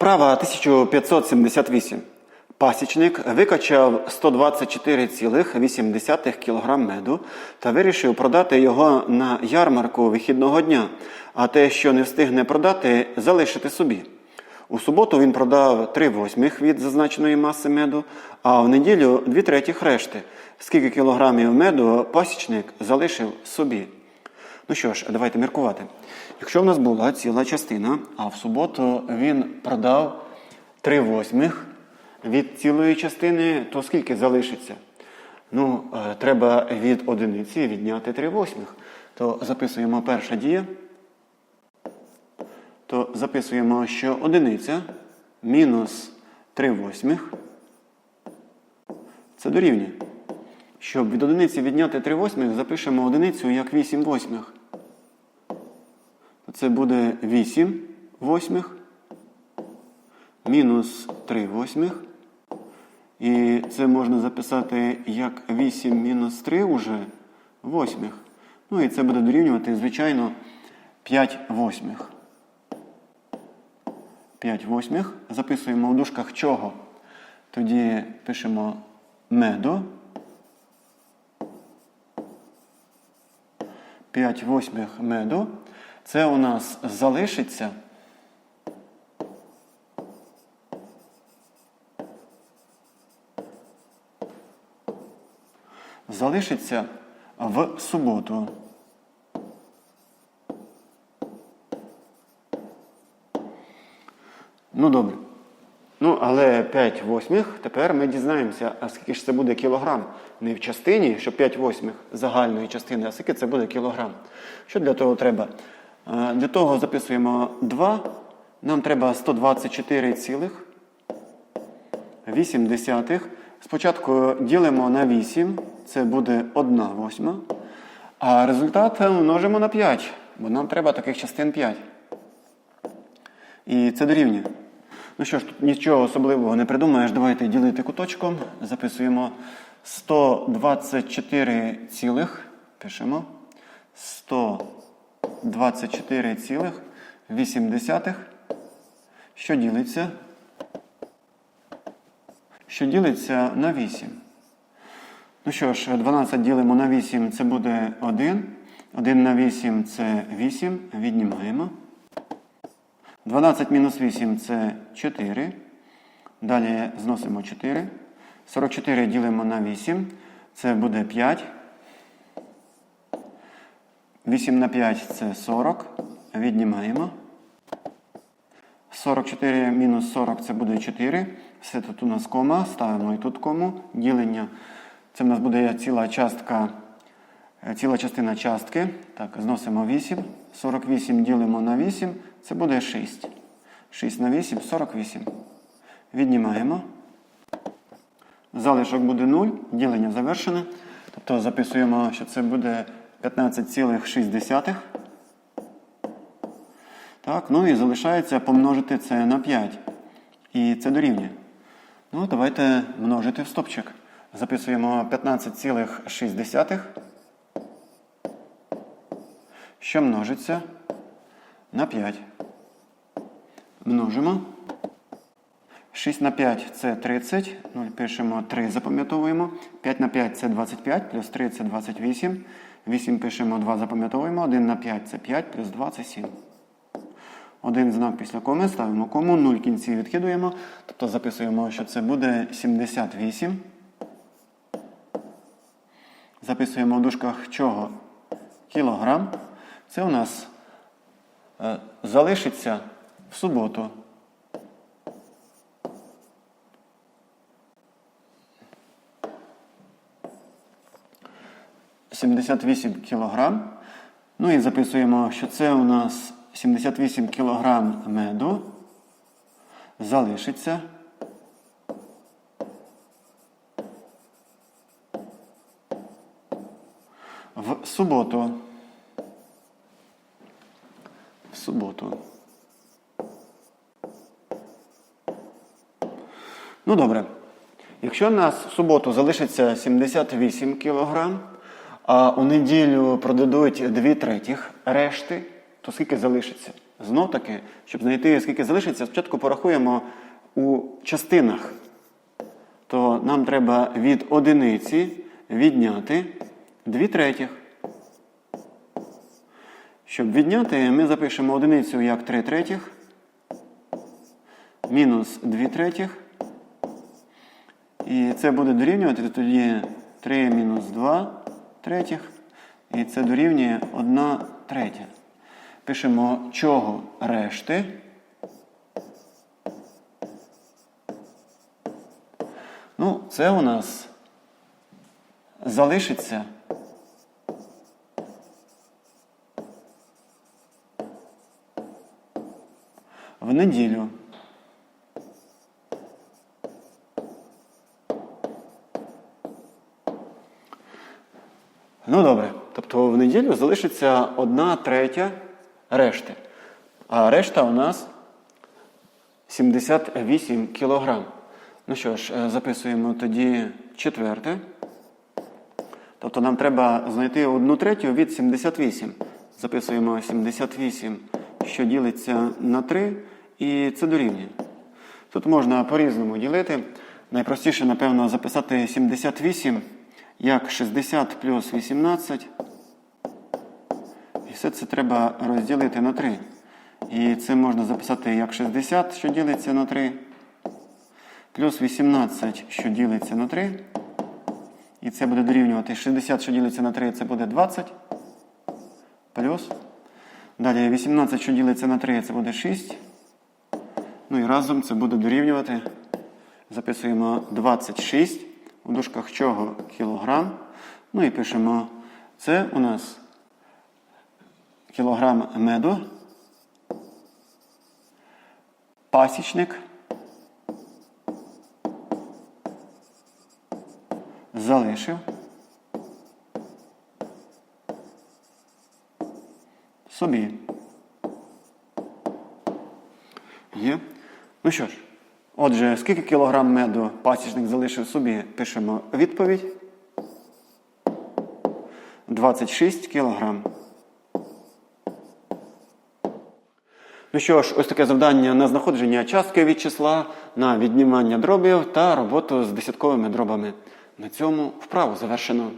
Вправа 1578. Пасічник викачав 124,8 кг меду та вирішив продати його на ярмарку вихідного дня, а те, що не встигне продати, залишити собі. У суботу він продав 3 восьмих від зазначеної маси меду, а в неділю 2 третіх решти. Скільки кілограмів меду пасічник залишив собі? Ну що ж, давайте міркувати. Якщо в нас була ціла частина, а в суботу він продав 3 восьмих від цілої частини, то скільки залишиться? Ну, е, треба від одиниці відняти 3 восьмих. То записуємо перша дія. То записуємо, що одиниця мінус 3 восьмих. Це дорівнює. Щоб від одиниці відняти 3 восьмих, запишемо одиницю як 8 восьмих. Це буде 8 восьмих мінус 3 восьмих. І це можна записати як 8 мінус 3 уже восьмих. Ну і це буде дорівнювати, звичайно, 5 восьмих. 5 восьмих. Записуємо в дужках чого. Тоді пишемо медо. 5 восьмих меду. Це у нас залишиться. Залишиться в суботу. Ну, добре. Ну, але 5 восьмих тепер ми дізнаємося, а скільки ж це буде кілограм. Не в частині, що 5 восьмих загальної частини, а скільки це буде кілограм. Що для того треба? Е, Для того записуємо 2. Нам треба 124,8. Спочатку ділимо на 8, це буде 1 восьма. А результат множимо на 5, бо нам треба таких частин 5. І це дорівнює. Ну що ж, тут нічого особливого не придумаєш. Давайте ділити куточком. Записуємо 124 цілих. Пишемо. 124,8. Що ділиться? Що ділиться на 8. Ну що ж, 12 ділимо на 8, це буде 1. 1 на 8 це 8. Віднімаємо. 12 мінус 8 це 4. Далі зносимо 4. 44 ділимо на 8. Це буде 5. 8 на 5 це 40. Віднімаємо. 44 мінус 40 це буде 4. Все тут у нас кома. Ставимо і тут кому. Ділення. Це в нас буде ціла частка. е, Ціла частина частки. Так, зносимо 8. 48 ділимо на 8. Це буде 6. 6 на 8 48. Віднімаємо. Залишок буде 0. Ділення завершене. Тобто записуємо, що це буде 15,6. Так, ну і залишається помножити це на 5. І це дорівнює. Ну, давайте множити в стопчик. Записуємо 15,6. Що множиться на 5. Множимо. 6 на 5 це 30. 0 пишемо 3, запам'ятовуємо. 5 на 5 це 25, плюс 3 це 28. 8 пишемо 2, запам'ятовуємо. 1 на 5 це 5, плюс 2 це 7. Один знак після коми ставимо кому, 0 кінці відкидуємо. Тобто записуємо, що це буде 78. Записуємо в дужках чого? Кілограм. Це у нас е, залишиться в суботу. Сімдесят вісім кілограм. Ну і записуємо, що це у нас 78 кілограм меду залишиться. В суботу. В суботу. Ну добре. Якщо в нас в суботу залишиться 78 кг, а у неділю продадуть 2 третіх решти, то скільки залишиться? Знов таки, щоб знайти, скільки залишиться, спочатку порахуємо у частинах. То нам треба від одиниці відняти 2 третіх. Щоб відняти, ми запишемо одиницю як 3 третіх, мінус 2 третіх. І це буде дорівнювати тоді 3 мінус 2 третіх. І це дорівнює 1 третя. Пишемо чого решти. Ну, це у нас залишиться в неділю. Ну добре. Тобто в неділю залишиться одна третя решти. А решта у нас 78 кілограм. Ну що ж, е, записуємо тоді четверте. Тобто нам треба знайти одну третю від 78. Записуємо 78, що ділиться на 3, і це дорівнює. Тут можна по-різному ділити. Найпростіше, напевно, записати 78 як 60 плюс 18. І все це треба розділити на 3. І це можна записати як 60, що ділиться на 3, плюс 18, що ділиться на 3. І це буде дорівнювати 60, що ділиться на 3, це буде 20. Плюс. Далі 18, що ділиться на 3, це буде 6. Ну і разом це буде дорівнювати. Записуємо 26. У дужках чого кілограм. Ну і пишемо, це у нас кілограм меду. Пасічник. Залишив. Собі. Є. Ну що ж, отже, скільки кілограм меду пасічник залишив собі, пишемо відповідь. 26 кілограм. Ну що ж, ось таке завдання на знаходження частки від числа, на віднімання дробів та роботу з десятковими дробами. На цьому вправу завершено.